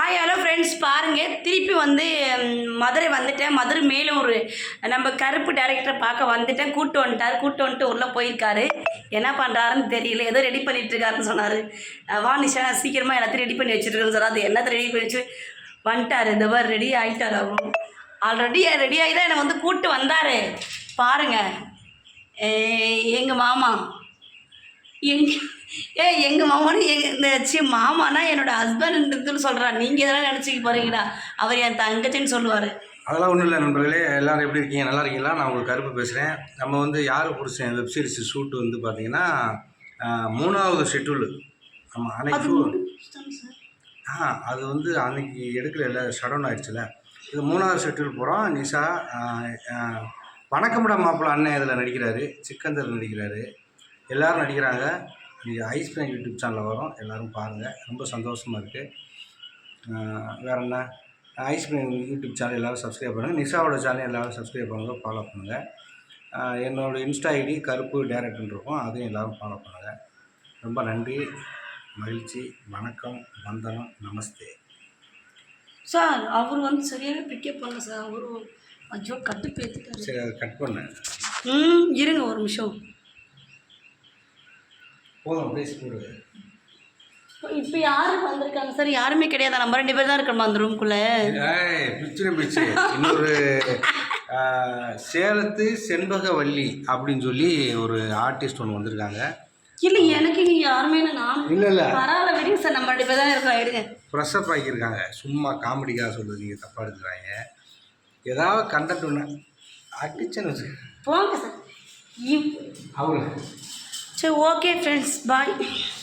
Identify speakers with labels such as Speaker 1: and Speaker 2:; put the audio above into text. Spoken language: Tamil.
Speaker 1: ஹாய் ஹலோ ஃப்ரெண்ட்ஸ் பாருங்கள் திருப்பி வந்து மதுரை வந்துட்டேன் மதுரை ஒரு நம்ம கருப்பு டேரக்டரை பார்க்க வந்துட்டேன் கூட்டு வந்துட்டார் கூப்பிட்டு வந்துட்டு உள்ளே போயிருக்காரு என்ன பண்ணுறாருன்னு தெரியல ஏதோ ரெடி பண்ணிட்டுருக்காருன்னு சொன்னார் வா நிஷா நான் சீக்கிரமாக எல்லாத்தையும் ரெடி பண்ணி வச்சுருக்கேன்னு சொன்னார் அது என்னத்தை ரெடி பண்ணி வச்சு வந்துட்டார் இந்த மாதிரி ரெடி ஆகிட்டார் அவரும் ஆல்ரெடி ரெடி ஆகி தான் என்னை வந்து கூப்பிட்டு வந்தார் பாருங்கள் எங்கள் மாமா எங் ஏ எங்கள் மாமானு எங்க சி மாமானா என்னோட ஹஸ்பண்டுன்னு சொல்கிறா நீங்கள் இதெல்லாம் நினச்சிக்க போகிறீங்களா அவர் என் தங்கச்சின்னு சொல்லுவார்
Speaker 2: அதெல்லாம் ஒன்றும் இல்லை நண்பர்களே எல்லோரும் எப்படி இருக்கீங்க நல்லா இருக்கீங்களா நான் உங்களுக்கு கருப்பு பேசுகிறேன் நம்ம வந்து யார் புருஷன் வெப் சீரிஸ் ஷூட்டு வந்து பார்த்தீங்கன்னா மூணாவது ஷெட்யூல்
Speaker 1: ஆமாம் அனைத்து
Speaker 2: ஆ அது வந்து அன்னைக்கு எடுக்கல இல்லை ஷடவுன் ஆகிடுச்சுல இது மூணாவது ஷெட்யூல் போகிறோம் நிஷா வணக்கமிட மாப்பிள்ள அண்ணன் இதில் நடிக்கிறாரு சிக்கந்தர் நடிக்கிறாரு எல்லோரும் நடிக்கிறாங்க இது ஐஸ் பிளான் யூடியூப் சேனலில் வரும் எல்லோரும் பாருங்கள் ரொம்ப சந்தோஷமாக இருக்குது வேறு என்ன ஐஸ் பிளான் யூடியூப் சேனல் எல்லோரும் சப்ஸ்கிரைப் பண்ணுங்கள் நிஷாவோட சேனல் எல்லோரும் சப்ஸ்கிரைப் பண்ணுங்கள் ஃபாலோ பண்ணுங்கள் என்னோடய இன்ஸ்டா ஐடி கருப்பு டேரக்டர் இருக்கும் அதையும் எல்லோரும் ஃபாலோ பண்ணுங்கள் ரொம்ப நன்றி மகிழ்ச்சி வணக்கம் வந்தனம் நமஸ்தே
Speaker 1: சார் அவர் வந்து சரியாகவே பிக்கப் பண்ணல சார் அவரும் கட்டு
Speaker 2: சரி அதை கட் பண்ணேன்
Speaker 1: ம் இருங்க ஒரு நிமிஷம்
Speaker 2: போதும் ப்ளீஸ் கூடு
Speaker 1: இப்போ யாரும் வந்திருக்காங்க சார் யாருமே கிடையாது நம்ம ரெண்டு பேர் தான் இருக்கணும் அந்த ரூம்குள்ளே
Speaker 2: பிச்சுனு பிச்சு இன்னொரு சேலத்து செண்பகவல்லி அப்படின்னு சொல்லி ஒரு ஆர்டிஸ்ட் ஒன்று வந்திருக்காங்க
Speaker 1: இல்லை எனக்கு இங்கே யாருமே நான் இல்லை இல்லை பரவாயில்ல விடுங்க சார் நம்ம ரெண்டு பேர் தான் இருக்கோம் எடுங்க
Speaker 2: ப்ரெஷப் ஆக்கியிருக்காங்க சும்மா காமெடிக்காக சொல்லுது நீங்கள் தப்பாக எடுத்துக்கிறாங்க ஏதாவது கண்டக்ட் ஒன்று அடிச்சேன்னு போங்க சார் இவ் அவ்வளோ
Speaker 1: So okay friends, bye.